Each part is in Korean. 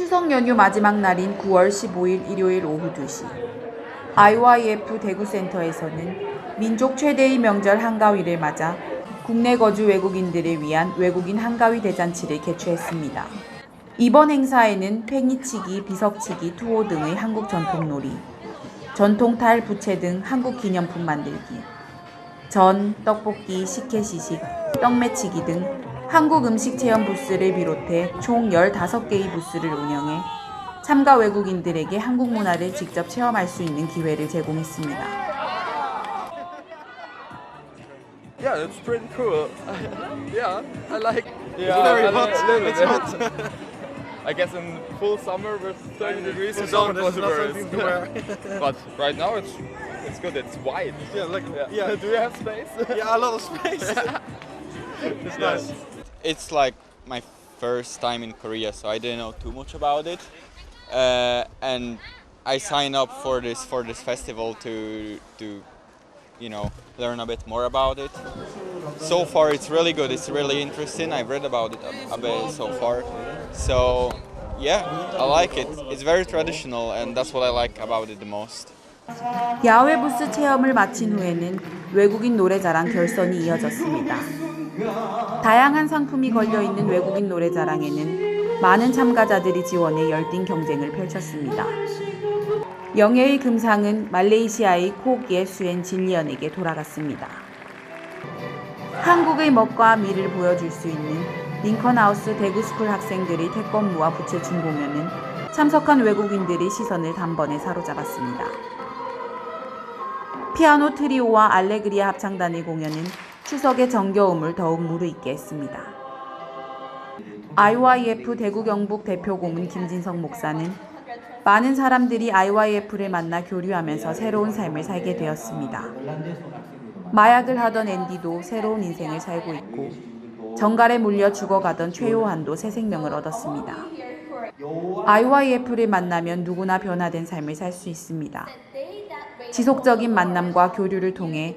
추석 연휴 마지막 날인 9월 15일 일요일 오후 2시 IYF 대구센터에서는 민족 최대의 명절 한가위를 맞아 국내 거주 외국인들을 위한 외국인 한가위 대잔치를 개최했습니다. 이번 행사에는 팽이치기, 비석치기, 투호 등의 한국 전통놀이, 전통탈, 부채 등 한국 기념품 만들기, 전, 떡볶이, 식혜시식, 떡매치기 등 한국 음식 체험 부스를 비롯해 총 15개의 부스를 운영해 참가 외국인들에게 한국 문화를 직접 체험할 수 있는 기회를 제공했습니다. Yeah, it's pretty cool. yeah, I like. Yeah, It's very I hot. like It's hot. I guess in full summer with 30 degrees, it's not possible. but right now it's it's good. It's wide. yeah, like Yeah. yeah, Do you have space? yeah, a lot of space. it's nice. It's like my first time in Korea, so I didn't know too much about it. Uh, and I signed up for this for this festival to to you know learn a bit more about it. So far, it's really good. It's really interesting. I've read about it a, a bit so far. So yeah, I like it. It's very traditional, and that's what I like about it the most. 야외 부스 체험을 마친 후에는 외국인 노래자랑 결선이 이어졌습니다. 다양한 상품이 걸려 있는 외국인 노래자랑에는 많은 참가자들이 지원해 열띤 경쟁을 펼쳤습니다. 영예의 금상은 말레이시아의 코기의 수엔 진리언에게 돌아갔습니다. 한국의 멋과 미를 보여줄 수 있는 링컨하우스 대구스쿨 학생들의 태권무와 부채춤 공연은 참석한 외국인들의 시선을 단번에 사로잡았습니다. 피아노 트리오와 알레그리아 합창단의 공연은 추석의 정겨움을 더욱 무르익게 했습니다. IYF 대구 경북 대표 고문 김진성 목사는 많은 사람들이 IYF를 만나 교류하면서 새로운 삶을 살게 되었습니다. 마약을 하던 앤디도 새로운 인생을 살고 있고 정갈에 물려 죽어가던 최요한도 새 생명을 얻었습니다. IYF를 만나면 누구나 변화된 삶을 살 수 있습니다. 지속적인 만남과 교류를 통해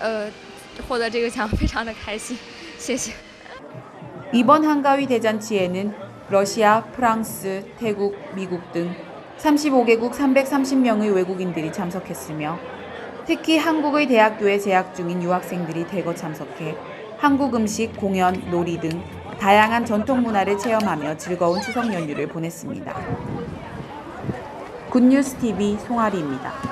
呃，获得这个奖非常的开心，谢谢。 이번 한가위 대잔치에는 러시아, 프랑스, 태국, 미국 등 35개국 330명의 외국인들이 참석했으며 특히 한국의 대학교에 재학 중인 유학생들이 대거 참석해 한국 음식, 공연, 놀이 등 다양한 전통 문화를 체험하며 즐거운 추석 연휴를 보냈습니다. 굿뉴스 TV 송아리입니다.